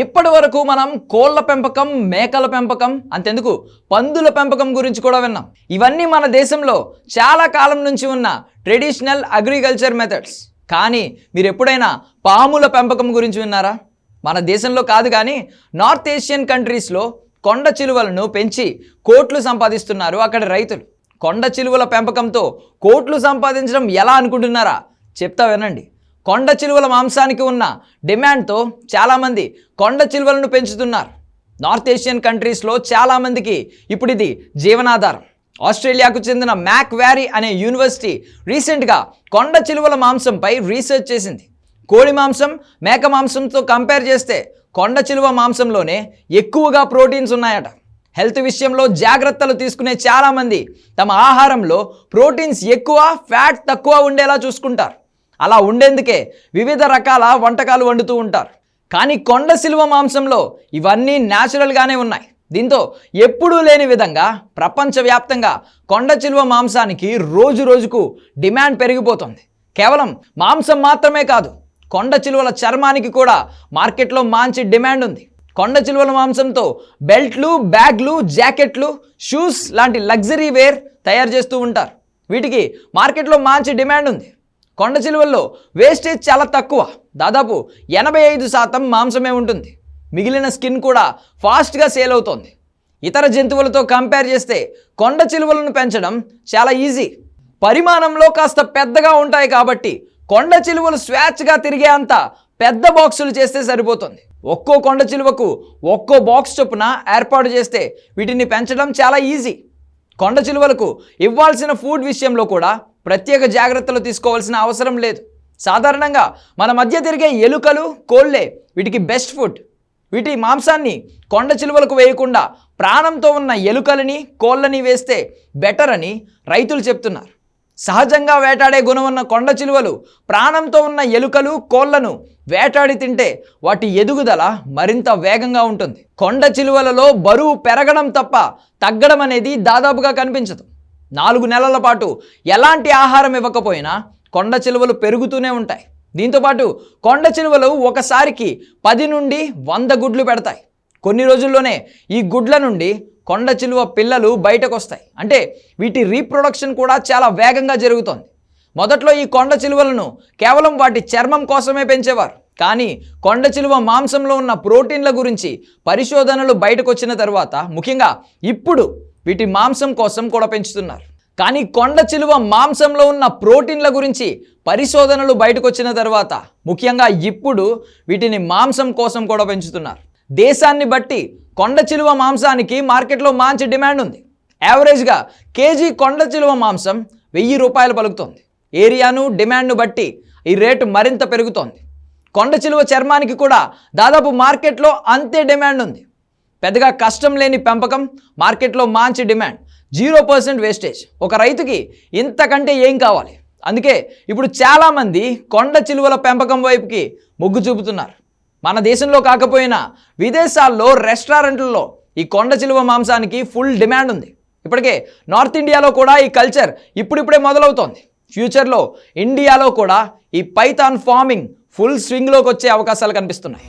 ఇప్పటి వరకు మనం కోళ్ళ పెంపకం మేకల పెంపకం అంతెందుకు? పందుల పెంపకం గురించి కూడా విన్నాం. ఇవన్నీ మన దేశంలో చాలా కాలం నుంచి ఉన్న ట్రెడిషనల్ అగ్రికల్చర్ మెథడ్స్ కానీ మీరు ఎప్పుడైనా పాముల పెంపకం గురించి విన్నారా? మన దేశంలో కాదు కానీ నార్త్ ఏషియన్ కంట్రీస్లో కొండ చిలువలను పెంచి కోట్లు సంపాదిస్తున్నారు అక్కడ రైతులు. కొండ చిలువల పెంపకంతో కోట్లు సంపాదించడం ఎలా అనుకుంటున్నారా? చెప్తా వినండి. కొండ చిలువల మాంసానికి ఉన్న డిమాండ్తో చాలామంది కొండ చిలువలను పెంచుతున్నారు. నార్త్ ఏషియన్ కంట్రీస్లో చాలామందికి ఇప్పుడు ఇది జీవనాధారం. ఆస్ట్రేలియాకు చెందిన మ్యాక్ వ్యారీ అనే యూనివర్సిటీ రీసెంట్గా కొండ చిలువల మాంసంపై రీసెర్చ్ చేసింది. కోడి మాంసం మేక మాంసంతో కంపేర్ చేస్తే కొండ చిలువ మాంసంలోనే ఎక్కువగా ప్రోటీన్స్ ఉన్నాయట. హెల్త్ విషయంలో జాగ్రత్తలు తీసుకునే చాలామంది తమ ఆహారంలో ప్రోటీన్స్ ఎక్కువ ఫ్యాట్ తక్కువ ఉండేలా చూసుకుంటారు. అలా ఉండేందుకే వివిధ రకాల వంటకాలు వండుతూ ఉంటారు. కానీ కొండ సిలువ మాంసంలో ఇవన్నీ న్యాచురల్గానే ఉన్నాయి. దీంతో ఎప్పుడూ లేని విధంగా ప్రపంచవ్యాప్తంగా కొండ చిలువ మాంసానికి రోజు రోజుకు డిమాండ్ పెరిగిపోతుంది. కేవలం మాంసం మాత్రమే కాదు కొండ చిలువల చర్మానికి కూడా మార్కెట్లో మంచి డిమాండ్ ఉంది. కొండ చిలువల మాంసంతో బెల్ట్లు బ్యాగ్లు జాకెట్లు షూస్ లాంటి లగ్జరీ వేర్ తయారు చేస్తూ ఉంటారు. వీటికి మార్కెట్లో మంచి డిమాండ్ ఉంది. కొండ చిలువల్లో వేస్టేజ్ చాలా తక్కువ. దాదాపు ఎనభై ఐదు శాతం మాంసమే ఉంటుంది. మిగిలిన స్కిన్ కూడా ఫాస్ట్గా సేల్ అవుతోంది. ఇతర జంతువులతో కంపేర్ చేస్తే కొండ చిలువలను పెంచడం చాలా ఈజీ పరిమాణంలో కాస్త పెద్దగా ఉంటాయి కాబట్టి కొండ చిలువలు స్వేచ్ఛగా తిరిగే అంత పెద్ద బాక్సులు చేస్తే సరిపోతుంది. ఒక్కో కొండ చిలువకు ఒక్కో బాక్స్ చొప్పున ఏర్పాటు చేస్తే వీటిని పెంచడం చాలా ఈజీ కొండ చిలువలకు ఇవ్వాల్సిన ఫుడ్ విషయంలో కూడా ప్రత్యేక జాగ్రత్తలు తీసుకోవాల్సిన అవసరం లేదు. సాధారణంగా మన మధ్య తిరిగే ఎలుకలు కోళ్ళే వీటికి బెస్ట్ ఫుడ్ వీటి మాంసాన్ని కొండ చిలువలకు వేయకుండా ప్రాణంతో ఉన్న ఎలుకలని కోళ్ళని వేస్తే బెటర్ అని రైతులు చెప్తున్నారు. సహజంగా వేటాడే గుణం ఉన్న కొండ చిలువలు ప్రాణంతో ఉన్న ఎలుకలు కోళ్ళను వేటాడి తింటే వాటి ఎదుగుదల మరింత వేగంగా ఉంటుంది. కొండ చిలువలలో బరువు పెరగడం తప్ప తగ్గడం అనేది దాదాపుగా కనిపించదు. నాలుగు నెలల పాటు ఎలాంటి ఆహారం ఇవ్వకపోయినా కొండ చిలువలు పెరుగుతూనే ఉంటాయి. దీంతోపాటు కొండ చిలువలు ఒకసారికి పది నుండి వంద గుడ్లు పెడతాయి. కొన్ని రోజుల్లోనే ఈ గుడ్ల నుండి కొండ చిలువ పిల్లలు బయటకు వస్తాయి అంటే వీటి రీప్రొడక్షన్ కూడా చాలా వేగంగా జరుగుతోంది. మొదట్లో ఈ కొండ చిలువలను కేవలం వాటి చర్మం కోసమే పెంచేవారు. కానీ కొండ చిలువ మాంసంలో ఉన్న ప్రోటీన్ల గురించి పరిశోధనలు బయటకు వచ్చిన తర్వాత ముఖ్యంగా ఇప్పుడు వీటి మాంసం కోసం కూడా పెంచుతున్నారు. కానీ కొండ చిలువ మాంసంలో ఉన్న ప్రోటీన్ల గురించి పరిశోధనలు బయటకు వచ్చిన తర్వాత ముఖ్యంగా ఇప్పుడు వీటిని మాంసం కోసం కూడా పెంచుతున్నారు. దేశాన్ని బట్టి కొండ చిలువ మాంసానికి మార్కెట్లో మంచి డిమాండ్ ఉంది. యావరేజ్గా కేజీ కొండ చిలువ మాంసం వెయ్యి రూపాయలు పలుకుతోంది. ఏరియాను డిమాండ్ను బట్టి ఈ రేటు మరింత పెరుగుతోంది. కొండ చిలువ చర్మానికి కూడా దాదాపు మార్కెట్లో అంతే డిమాండ్ ఉంది. పెద్దగా కష్టం లేని పెంపకం మార్కెట్లో మంచి డిమాండ్ జీరో పర్సెంట్ వేస్టేజ్. ఒక రైతుకి ఇంతకంటే ఏం కావాలి? అందుకే ఇప్పుడు చాలామంది కొండ చిలువల పెంపకం వైపుకి మొగ్గు చూపుతున్నారు. మన దేశంలో కాకపోయినా విదేశాల్లో రెస్టారెంట్లలో ఈ కొండ చిలువ మాంసానికి ఫుల్ డిమాండ్ ఉంది. ఇప్పటికే నార్త్ ఇండియాలో కూడా ఈ కల్చర్ ఇప్పుడిప్పుడే మొదలవుతోంది. ఫ్యూచర్లో ఇండియాలో కూడా ఈ పైథాన్ ఫార్మింగ్ ఫుల్ స్వింగ్లోకి వచ్చే అవకాశాలు కనిపిస్తున్నాయి.